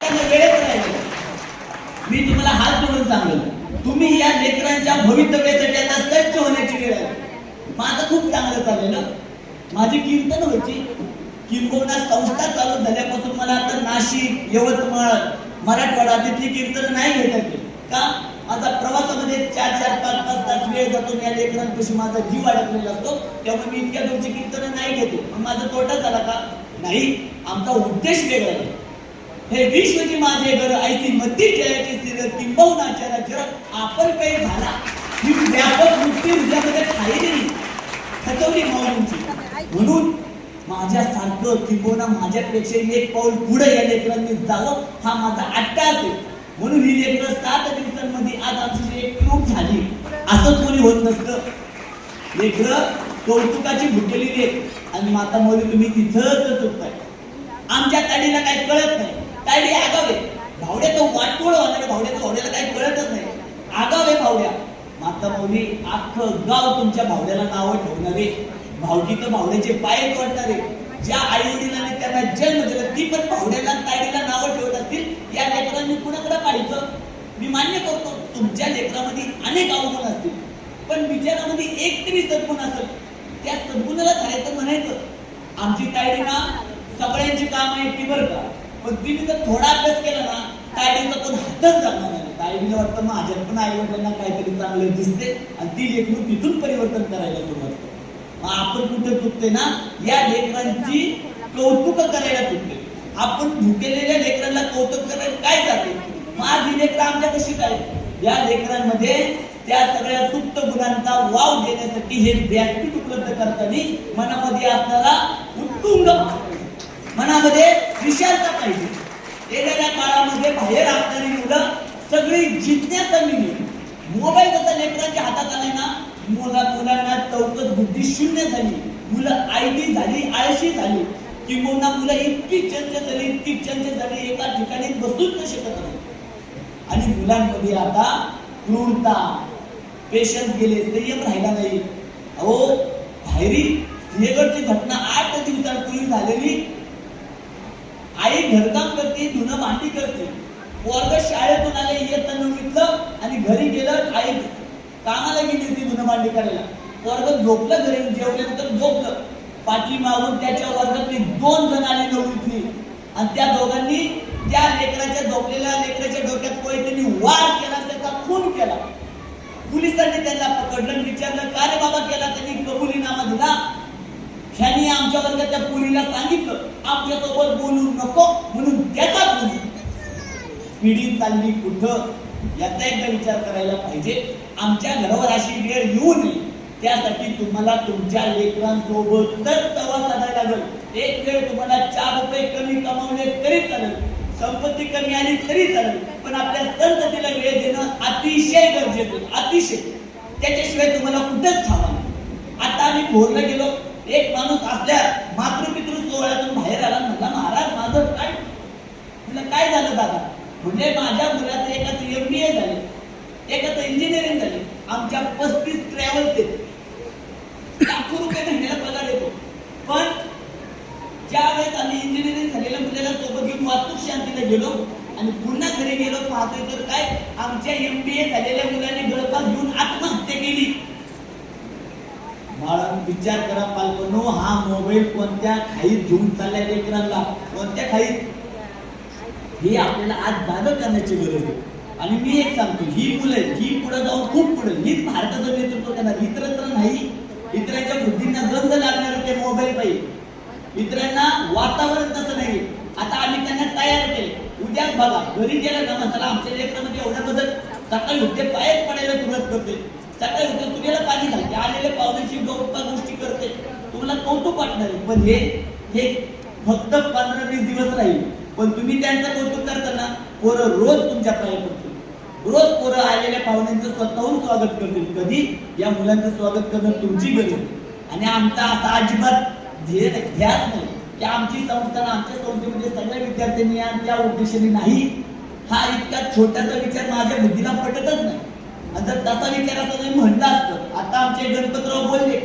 वेळच नाही मी तुम्हाला हात जोडून सांगेल तुम्ही या लेकरांच्या भवितव्यासाठी आता सज्ज होण्याची वेळ आहे माझं खूप चांगलं चाललेलं माझी कीर्तन व्हायची. किंबहुना संस्था चालू झाल्यापासून मला आता नाशिक यवतमाळ मराठवाडा तिथली कीर्तन नाही घेता का? माझा प्रवासामध्ये चार चार पाच पाच तास वेळ जातो या लेकरांपाशी माझा जीव अडकलेला असतो. त्यामुळे मी इतक्या तुमची कीर्तन नाही घेते. मग माझा तोटा झाला का? नाही. आमचा उद्देश वेगळा आहे. हे विश्वची माझे घर ऐसी मती जयाची स्थिर किंबहुनाच्या जग आपण काही झाला. ही व्यापक वृत्ती हृदयामध्ये खाली खचवली माऊलींची. म्हणून माझ्यासारखं किंबहुना माझ्यापेक्षा एक पाऊल पुढे या लेकरांनी जावं हा माझा आट्टा असेल म्हणून ही लेकरं सात दिवसांमध्ये आज आमची एक ग्रुप झाली. असं कोणी होत नसतं. लेकरं कौतुकाची भुकेलेली आहेत. आणि माता मौली तुम्ही तिथंच चुकताय. आमच्या ताडीला काही कळत नाही. ताडी आगावे भावड्या तो वाटोळ होणार भावड्याचं भावड्याला काही कळतच नाही. आगावे भावड्या. माता मौली अख्खं गाव तुमच्या भावड्याला नावं ठेवणारे. भावकी तर भावड्याचे पाय तोडणारे. ज्या आई वडिलांनी त्यांना जन्म दिला ती पण भावड्याला ताडीला नावं ठेवत असतील या लेकरांनी कुणाकडे पाहिलं मी मान्य करतो तुमच्या लेकरामध्ये अनेक अवगुण असतील. पण विचारामध्ये एक तरी सद्गुण असेल. त्या सद्गुणाला करायचं म्हणायचं. आमची तायडी ना सगळ्यांची काम आहे ती बरं का? पण तिने जर थोडा अभ्यास केला ना तायडीचा कोण हातच जाणार नाही. तायडीला वाटतं माझ्यात पण आई वडिलांना काहीतरी चांगलं दिसते आणि ती लेखणूक तिथून परिवर्तन करायला सुरुवात करते. मग आपण कुठे चुकते ना या लेकरांची कौतुक करायला चुकते. आपण भुकेलेल्या लेकरांना कौतुक करायला काय जाते? माझी लेकरं आमच्या कशी काय? या लेकरांमध्ये त्या सगळ्या सुप्त गुणांचा वाव देण्यासाठी हे व्यासपीठ उपलब्ध करताना मनामध्ये असणारा उत्तुंग मनामध्ये विशालता पाहिजे. येणाऱ्या काळामध्ये बाहेर असणारी मुलं सगळी जिज्ञासा मिळली मोबाईल जसा लेकरांच्या हातात आलाय ना मुला मुलांना चौकस बुद्धी शून्य झाली. मुलं आयटी झाली आळशी झाली. किंबहुना मुलं इतकी चंच झाली इतकी चंच झाली एका ठिकाणी बसूच न शकत नाही आणि मुलांमध्ये आता क्रूरता पेशन्स गेले संयम राहिला नाही. अहो बाहेरी सिंहगडची घटना आठ दिवसांपूर्वी झालेली आई घरकाम करते धुणं भांडी करते. वर्ग शाळेतून आले येताना नववीतलं आणि घरी गेलं आई कामाला गेली होती धुणं भांडी करायला. वर्ग झोपलं घरी जेवल्यानंतर झोपलं. पाठी मागून त्याच्या वर्गातली दोन जण आले नववीतली आणि त्या दोघांनी त्या लेकराच्या झोपलेल्या लेकराच्या डोक्यात कोणी त्यांनी वार केला त्याचा खून केला. पोलिसांनी त्यांना पकडलं विचारलं का रे बाबा केला? त्यांनी कबुलीनामा दिला. ह्याने आमच्या त्या पुरीला सांगितलं आपल्यासोबत बोलू नको म्हणून त्याचा बोलू. पिढी चालली कुठं याचा एकदा विचार करायला पाहिजे. आमच्या घरावर अशी वेळ येऊ नये. त्यासाठी तुम्हाला तुमच्या लेकरांसोबतच संवाद साधायला लागेल. एक वेळ तुम्हाला चार रुपये कमी कमावले तरी चालेल. संपत्ती कमी आली तरी चालेल. पण आपल्या संततीला वेळ देणं अतिशय गरजेचं अतिशय. त्याच्याशिवाय तुम्हाला कुठंच थांबा आता आम्ही भोरला गेलो. एक माणूस आपल्या मातृपितृ सोहळ्यातून बाहेर आला म्हणला महाराज माझं काय? म्हणलं काय झालं दादा म्हणजे माझ्या मुलाचं एकाच एम बी ए झाले. एकाचं इंजिनिअरिंग झाले. आमच्या पस्तीस ट्रॅव्हल्स आहेत लाखो रुपये महिन्याला पगार येतो. पण ज्या वेळेस आम्ही इंजिनिअरिंग झालेल्या मुलाला सोबत घेऊन वास्तू शांतीला गेलो आणि पुन्हा घरी गेलो पाहतोय तर काय? आमच्या एम बी ए झालेल्या मुलाने गळपास घेऊन आत्महत्या केली. बाळा विचार करा पालकांनो हा मोबाईल कोणत्या खाईत घेऊन चालल्या लेकरांना कोणत्या खाईत? हे आपल्याला आज जागा करण्याची गरज आहे. आणि मी एक सांगतो ही मुलं ही पुढे जाऊन खूप पुढे हीच भारताचं नेतृत्व करणार. इतरत्र नाही. इतरांच्या बुद्धींना गंध लागणार ते मोबाईल पाहिजे इतरांना वातावरण तसं नाही. आता आम्ही त्यांना तयार केले उद्या बघा घरी गेला ना मसाला आमच्या लेकरामध्ये एवढा बदल. सकाळी उठते पायच पडायला सुरुवात करते. सकाळी उठते तुझ्याला पाणी घालते आलेल्या पावसाची गप्पा गोष्टी करते तुम्हाला कौतुक वाटणार पण हे हे फक्त पंधरा वीस दिवस राहील. पण तुम्ही त्यांचं कौतुक करताना पोरं रोज तुमच्या पाया पडतील. रोज पोरं आलेल्या पाहुण्यांचं स्वतःहून स्वागत करतील. कधी? या मुलांचं स्वागत करणं तुमची गरज आणि आमचा असा अजिबात ध्येय ध्यास नाही की आमची संस्था आमच्या संस्थेमध्ये सगळ्या विद्यार्थ्यांनी या त्या उद्देशाने नाही. हा इतका छोटासा विचार माझ्या बुद्धीला पटतच नाही. आणि जर तसा विचार असता म्हणलं असतं. आता आमचे गणपतराव बोलले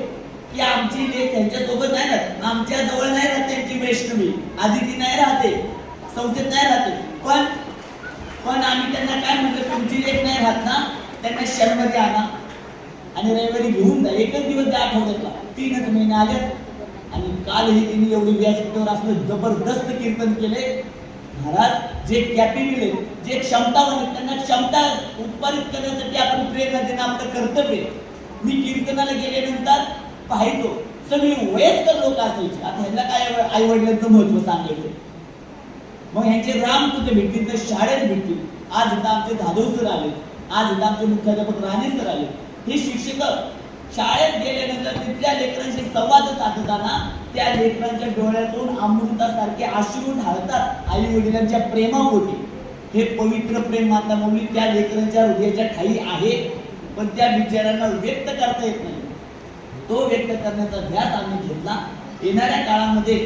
की आमची लेख त्यांच्यासोबत नाही राहत. आमच्या जवळ नाही राहत त्यांची वैष्णवी. आदिती नाही राहते. संस्थेत नाही राहते. पण पण आम्ही त्यांना काय म्हणतो? तुमची लेख नाही राहत ना? त्यांना शनिवारी आणा. आणि रविवारी घेऊन जा. एकच दिवस त्या आठवड्यातला. तीनच महिने आले. आणि कालही तिने एवढी व्यासपीठावर असलं जबरदस्त कीर्तन केले. महाराज जे कॅपेबल आहेत जे क्षमतावान आहेत, त्यांना क्षमता उत्पादित करण्यासाठी आपण प्रेरणा देणं आपलं कर्तव्य आहे. मी कीर्तनाला गेल्यानंतर पाहायचो सगळी वयस्कर लोक असायची. आता ह्यांना काय आई वडिलांचं महत्त्व सांगायचं मग ह्यांचे राम कुठे भेटतील? तर शाळेत भेटतील. आज इथं आमचे जाधव सर आले. आज इथं आमचे मुख्याध्यापक राणे सर आले. हे शिक्षक शाळेत गेल्यानंतर तिथल्या लेकरांशी संवाद साधताना त्या लेकरांच्या डोळ्यातून अमृतासारखे अश्रू ढाळतात आई वडिलांच्या प्रेमापोटी. हे पवित्र प्रेम माता मौली त्या लेकरांच्या हृदयाच्या ठाई आहे पण त्या विचारांना व्यक्त करता येत नाही. तो व्यक्त करण्याचा ध्यास आम्ही घेतला. येणाऱ्या काळामध्ये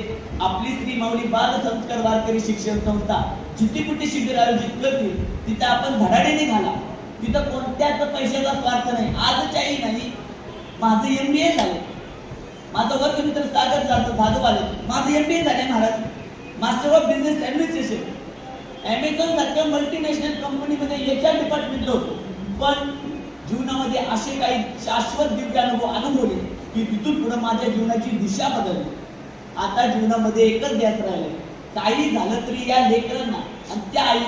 आपली स्त्री माऊली बाल संस्कार वारकरी शिक्षण संस्था जिथे कुठे शिबिर आयोजित करतील. तिथं आपण धडाडीने घाला. तिथं कोणत्याच पैशाचा स्वार्थ नाही. आजच्याही नाही माझं एम बी ए झाले माझं वर्ग मित्र सागर जातो जाधव आले माझं एम बी ए झाले Maharaj. Master of business administration Amazon सारख्या मल्टीनॅशनल कंपनीमध्ये एच आर डिपार्टमेंटला होतो. पण जीवनामध्ये असे काही शाश्वत दिव्य अनुभव अनुभवले की तिथून पुढे माझ्या जीवनाची दिशा बदलली. आता जीवनामध्ये एकच ध्यास राहिले काही झालं तरी या लेकरांना आणि त्या आई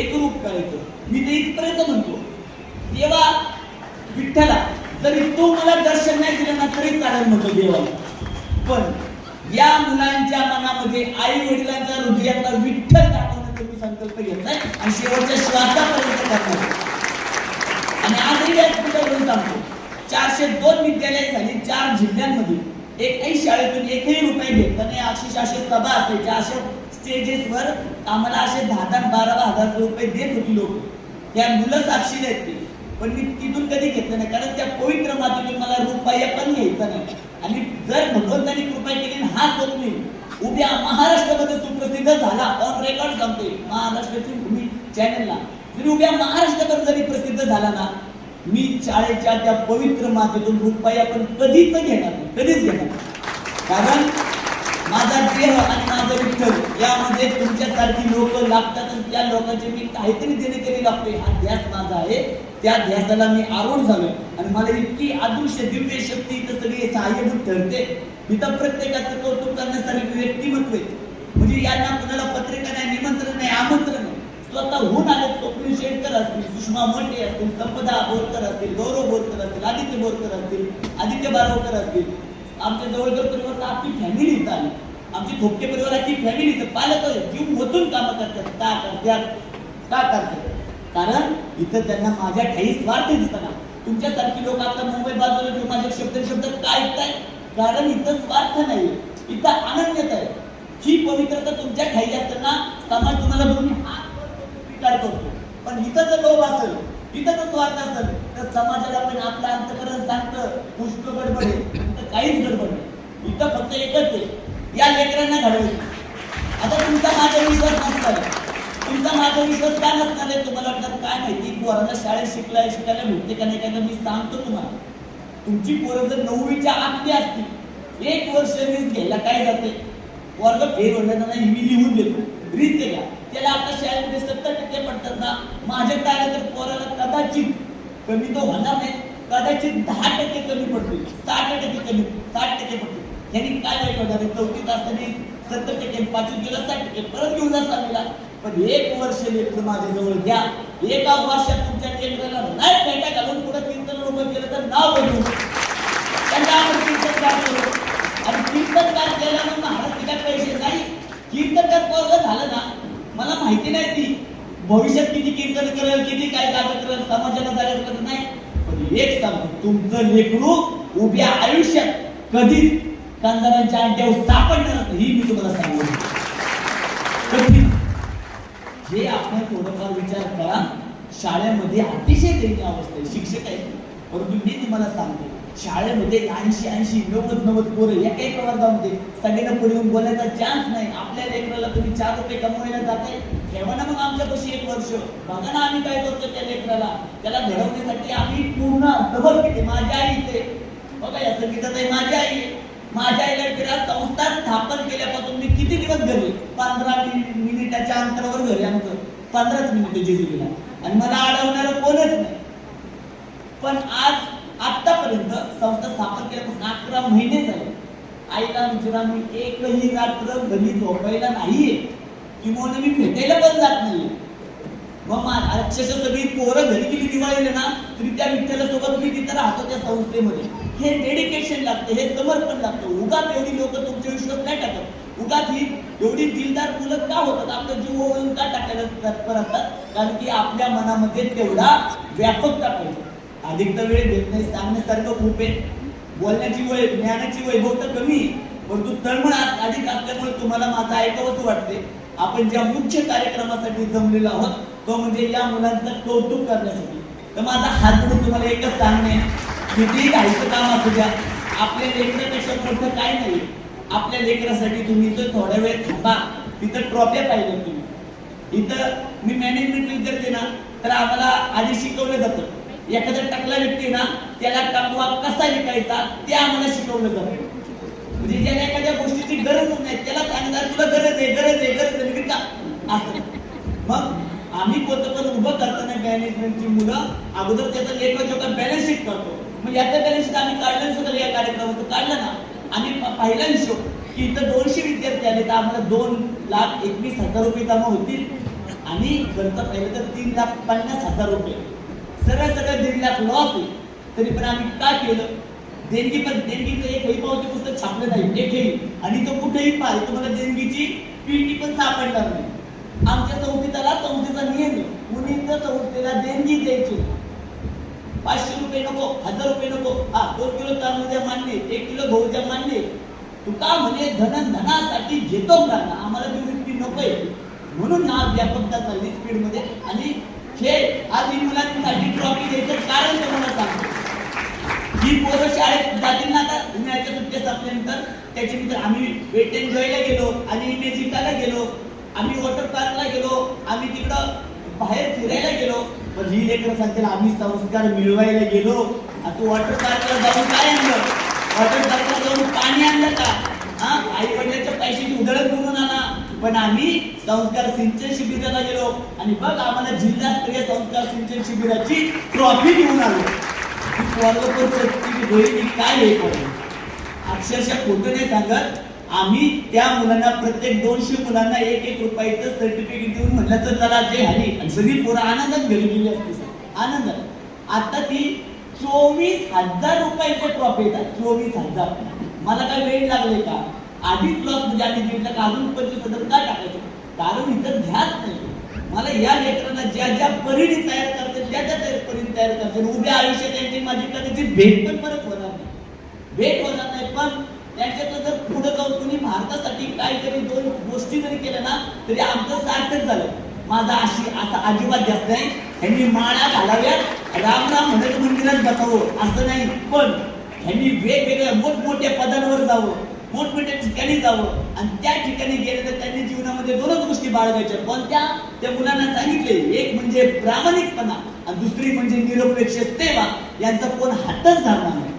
एकरूप करायचं. मी ते इथपर्यंत म्हणतो. तेव्हा विठ्ठला तरी तो मला दर्शन नाही दिलं ना तरी चालेल म्हणतो देवाला. पण या मुलांच्या मनामध्ये आई वडिलांच्या हृदयातला विठ्ठल दाखवण्याचा मी संकल्प घेतलाय आणि शेवटच्या श्वासापर्यंत करणार आणि आजही व्यासपीठावरून सांगतो चारशे दोन विद्यालय झाली चार जिल्ह्यांमध्ये एकही शाळेतून एकही रुपये घेतला नाही. अशी असे सभा असायच्या अशा स्टेजेसवर आम्हाला असे दहा दहा बारा बारा हजार रुपये देत होती लोक. या मुलं साक्षी देत पण मी तिथून कधी घेतलं नाही. कारण त्या पवित्र मातीतून मला रुपया पण घ्यायचा नाही. आणि जर भगवंतानी कृपा केली हा होत नाही उद्या महाराष्ट्रामध्ये सुप्रसिद्ध झाला ऑन रेकॉर्ड सांगतोय महाराष्ट्राची भूमी चॅनलला जरी उद्या महाराष्ट्रभर जरी प्रसिद्ध झाला ना मी शाळेच्या त्या पवित्र मातेतून रुपया पण कधीच घेणार नाही. कधीच घेणार नाही. कारण माझा देह आणि माझं विठ्ठल यामध्ये तुमच्यासारखी लोक लागतात आणि त्या लोकांचे मी काहीतरी देणेकरी लागतोय. हा ध्यास माझा आहे. त्या ध्यासाला मी आरूढ झालोय. आणि मला इतकी अदृश्य दिव्य शक्ती इथं सगळी सहाय्यभूत ठरते. इथं प्रत्येकाचं कौतुक करण्यासाठी व्यक्तिमत्व आहे म्हणजे यांना कोणाला पत्रिका नाही निमंत्रण नाही आमंत्रण नाही. स्वतःहून आले स्वप्न शेटकर असतील सुषमा मोठे असतील संपदा बोरकर असतील गौरव बोरकर असतील आदित्य बोरकर असतील आदित्य बारवकर असतील. आमच्या जवळजवळ परिवार आपली फॅमिली इथं आली. आमची थोपटे परिवाराची फॅमिली इथं पालक जीव ओतून कामं करतात. का करतात का करतात कारण इथं त्यांना माझ्या ठाई स्वार्थ दिसताना. तुमच्यासारखी लोक आता मुंबई बाजूला किंवा माझे शब्द शब्द काय ऐकताय कारण इथं स्वार्थ नाही इथं आनंद आहे. ही पवित्रता तुमच्या ठाई असताना समाज तुम्हाला दोन्ही स्वीकार करतो. पण इथं जर लोभ असेल इथं जर स्वार्थ असेल तर समाजाला पण आपलं अंतकरण सांगतं. पुष्प गडबडे काहीच गडबड नाही. फक्त एकच आहे या लेकरांना घडवून आता तुमचा माझा विश्वास नसणार तुमचा माझा विश्वास का नसणार आहे? तुम्हाला वाटतं काय माहिती? पोरांना शाळेत शिकलाय शिकायला भेटते का नाही काय मी सांगतो तुम्हाला. तुमची पोरं जर नववीच्या आतली असतील एक वर्ष वीज घ्यायला काय जाते? वर्ग फेर होणार नाही मी लिहून देतो. रीत केला त्याला आता शाळेमध्ये सत्तर टक्के पडतात ना माझ्या काय तर पोराला कदाचित कमी तो होणार नाही. त्याची दहा टक्के कमी पडतील साठ टक्के कमी साठ टक्के पडतील यांनी काय वाईट होणार चौथी तास त्यांनी सत्तर टक्के पाचवी गेला साठ टक्के. परत घेऊन जा सांगितला पण एक वर्ष लेकर माझ्याजवळ घ्या. एका वर्षात तुमच्या लेकराला नाही भेटा घालून पुढे कीर्तन उभं केलं तर नाव बदलू. त्यांना आपण कीर्तनकार करू? आणि कीर्तनकार केल्यानं महाराज तिला पैसे नाही? कीर्तनकार पोरग झालं ना? मला माहिती नाही ती. भविष्यात किती कीर्तन करेल किती काय कार्य करेल समाजात जागा करत नाही पण एक सांगतो. तुमचं लेकरू उभ्या आयुष्यात कधीच कांदारांच्या अंड्यावर सापडणार ही मी तुम्हाला सांगू हे आपण थोडंफार विचार करा. शाळेमध्ये अतिशय दयनीय अवस्था आहे. शिक्षक आहेत. परंतु मी तुम्हाला सांगतो शाळेमध्ये ऐंशी ऐंशी नव्वद नव्वद पोरं या काही प्रवर्गामध्ये सगळ्यांना पुढे येऊन बोलायचा चान्स नाही. आपल्या लेकराला तुम्ही चार रुपये कमवायला जाते ठेवा ना मग आमच्यापाशी एक वर्ष. बघा ना आम्ही काय करतो त्या लेकराला. त्याला घडवण्यासाठी आम्ही पूर्ण डबल केले माझ्या आई इथे. बघा या संगीतात आहे माझी आई. माझ्या आईला इलेक्ट्रिकल संस्था स्थापन केल्यापासून मी किती दिवस घरी? पंधरा मिनिटाच्या अंतरावर घरी आमचं. पंधराच मिनिटं जेजुरीला. आणि मला अडवणारं कोणच नाही. पण आज आतापर्यंत संस्था स्थापन केल्यापासून अकरा महिने झाले. आईला विचारा मी एकही रात्र घरी झोपायला नाहीये. किंवा मी भेटायला पण जात नाहीये. मग अक्षरशः सगळी पोरं घरी गेली दिवाळीला ना तरी त्या विठ्ठला सोबत मी तिथं राहतो त्या संस्थेमध्ये. हे डेडिकेशन लागतं हे समर्पण लागतं. उगाच एवढी लोक तुमच्या विश्वास नाही टाकत. उगाच ही एवढी दिलदार मुलं का होतात? आपलं जीव ओळून का टाकायला तत्पर असतात? कारण की आपल्या मनामध्ये तेवढा व्यापकता पाहिजे अधिक तर वेळ देत नाही सांगण्यासारखं खूप आहे. बोलण्याची वय ज्ञानाची वैभव तर कमी परंतु तळमळ अधिक असल्यामुळे तुम्हाला माझं ऐकावंच वाटते आपण ज्या मुख्य कार्यक्रमासाठी जमलेलो आहोत तो म्हणजे या मुलांचं कौतुक करण्यासाठी. तर माझा हात जोडून तुम्हाला एकच सांगणे किती घायचं काम असू द्या आपल्या लेकरापेक्षा मोठं काय नाही. आपल्या लेकरासाठी तुम्ही इथं थोड्या वेळ थांबा. तिथं ट्रॉफ्या पाहिजे तुम्ही. इथं मी मॅनेजमेंट विद्यार्थी ना तर आम्हाला आधी शिकवलं जातं. एखादा टकला व्यक्ती ना त्याला कंगवा कसा विकायचा ते आम्हाला शिकवलं जातं. म्हणजे ज्याला एखाद्या गोष्टीची गरजच नाही त्याला सांगणार तुला गरज आहे गरज आहे गरज आहे. का असं मग आम्ही कोणतं पण उभं करताना मॅनेजमेंटची मुलं अगोदर त्याचा लेखा जोखा बॅलन्स शीट करतो. मग याचा बॅलन्स शीट आम्ही काढलं सुद्धा या कार्यक्रमाचं काढलं ना. आम्ही पाहिला हिशोब की इथं दोनशे विद्यार्थी आले तर आम्हाला दोन लाख एकवीस हजार रुपये जमा होतील. आणि खर्च पाहिलं तर तीन लाख पन्नास हजार रुपये. सरळ सरळ दीड लाख लॉस होईल तरी पण आम्ही काय केलं? देणगी पण देणगीचं एक वही पावती पुस्तक छापलं नाही एकही आणि तो कुठेही पाहिजे तुम्हाला देणगीची पीटी पण सापडणार नाही. आमच्या संस्थेला संस्थेचा नियम आहे. मुलींच्या संस्थेला देणगी द्यायची? पाचशे रुपये नको हजार रुपये नको. हा दोन किलो तांदूळ द्या मान्य एक किलो गहू द्या मान्य. तू का म्हणे धन धनासाठी घेतो का? आम्हाला ती वृत्ती नकोय. म्हणून हा व्यापकता चालली स्पीडमध्ये. आणि हे आज ही मुलांसाठी ट्रॉफी द्यायचं कारण तुम्हाला सांगतो ही पोरं शाळेत जातील ना आता उन्हाळ्याच्या सुट्ट्या संपल्यानंतर त्याच्यानंतर आम्ही वेट एन्जॉयला गेलो आणि इमेजिकाला गेलो आम्ही वॉटर पार्कला गेलो आम्ही तिकडं बाहेर फिरायला गेलो. पण ही लेकर सांगतील आम्ही संस्कार मिळवायला गेलो. आता तू वॉटर पार्कला जाऊन काय आणलं? वॉटर पार्कला जाऊन पाणी आणलं का? हा आई वडिलांच्या पैशाची उधळण करून पण आम्ही संस्कार सिंचन शिबिराला गेलो आणि बघ आम्हाला जिल्हास्तरीय संस्कार सिंचन शिबिराची ट्रॉफी घेऊन आलो. काय हे अक्षरशः खोटं नाही सांगत. आम्ही त्या मुलांना प्रत्येक दोनशे मुलांना एक एक रुपयाचं सर्टिफिकेट देऊन म्हटलं तर चला जे हरी आणि सगळी पोरं आनंदात घरी गेली असते आनंद आता ती चोवीस हजार रुपयाचे ट्रॉफी येतात. चोवीस हजार. मला काय वेळ लागले का? आधीच लॉस म्हणजे आधी दीड लाख अजून पंचवीस हजार का टाकायचं? कारण इथं ध्यास नाही. मला या लेकरांना ज्या ज्या परीने तयार करतात ज्या ज्या त्या परीने तयार करतात उद्या आयुष्यात त्यांची माझी कदाचित भेट पण परत होणार नाही. भेट होणार नाही पण त्यांच्यात जर पुढे जाऊन तुम्ही भारतासाठी काहीतरी दोन गोष्टी जरी केल्या ना तरी आमचं सार्थक झालं. माझा अशी आता अजिबात जास्त नाही. ह्यांनी माळा घालाव्यात. राम राम म्हणत मंदिरात बसावं असं नाही. पण ह्यांनी वेगवेगळ्या मोठमोठ्या पदांवर जावं. मोठमोठ्या ठिकाणी जावं. आणि त्या ठिकाणी गेले तर त्यांनी जीवनामध्ये दोनच गोष्टी बाळगायच्या. कोणत्या? त्या मुलांना सांगितले. एक म्हणजे प्रामाणिकपणा आणि दुसरी म्हणजे निरपेक्ष सेवा. यांचा कोण हातच धरणार नाही.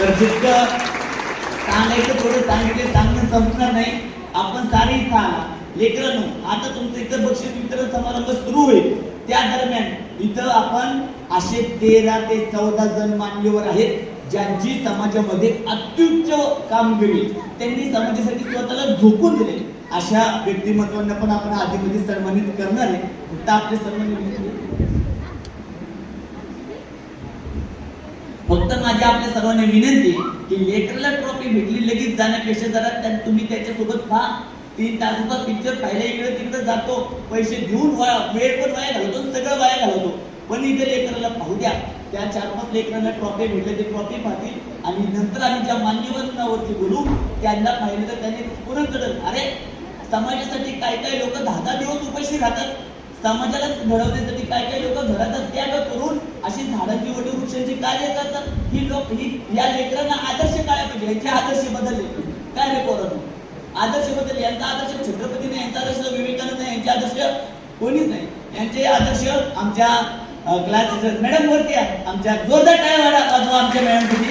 तर जितकं सांगायचं थोडं सांगितले सांगणं संपणार नाही. आपण सारे इथं आला लेकरांनो आता तुमचं इथं बक्षीस वितरण समारंभ सुरू होईल. त्या दरम्यान इथं आपण असे तेरा ते चौदा जण मान्यवर आहेत. ज्यांची समाजामध्ये अत्युच्च कामगिरी त्यांनी समाजासाठी स्वतःला झोकून दिले. अशा व्यक्तिमत्वांना पण आपण आधीमध्ये सन्मानित करणार आहे. फक्त आपले सन्मान फक्त माझी आपल्या सर्वांना विनंती की लेटरला ट्रॉफी भेटली लगेच जाण्यापेक्षा जरा. तुम्ही त्याच्यासोबत पहा. तीन तासाचा पिक्चर पाहिला इकडे तिकडे जातो. पैसे घेऊन वाया वेळ पण वाया घालवतो सगळं वाया घालवतो. पण इथे लेकराला पाहू द्या. त्या चार पाच लेकरांना ट्रॉफी भेटले ते ट्रॉफी पाहतील. आणि नंतर आम्ही ज्या मान्यवरांवरती बोलू त्यांना पाहिलं तर त्यांनी पुरण अरे समाजासाठी काय काय लोक दहा दहा दिवस उपाशी राहतात. समाजाला घडवण्यासाठी काय काय लोक घराचा त्याग करून अशी झाडांची वटी वृक्षांची कार्य करतात. ही लोक ही या लेकरांना आदर्श काय पाहिजे? यांचे आदर्श बदलले. काय रे पोरांनो आदर्श बदलले. यांचा आदर्श छत्रपती नाही यांचा आदर्श विवेकानंद नाही यांचे आदर्श कोणीच नाही. यांचे आदर्श आमच्या क्लास मॅडम वरती आमच्या जोरदार टाळ्या वाढा आमच्या मॅडम तुम्ही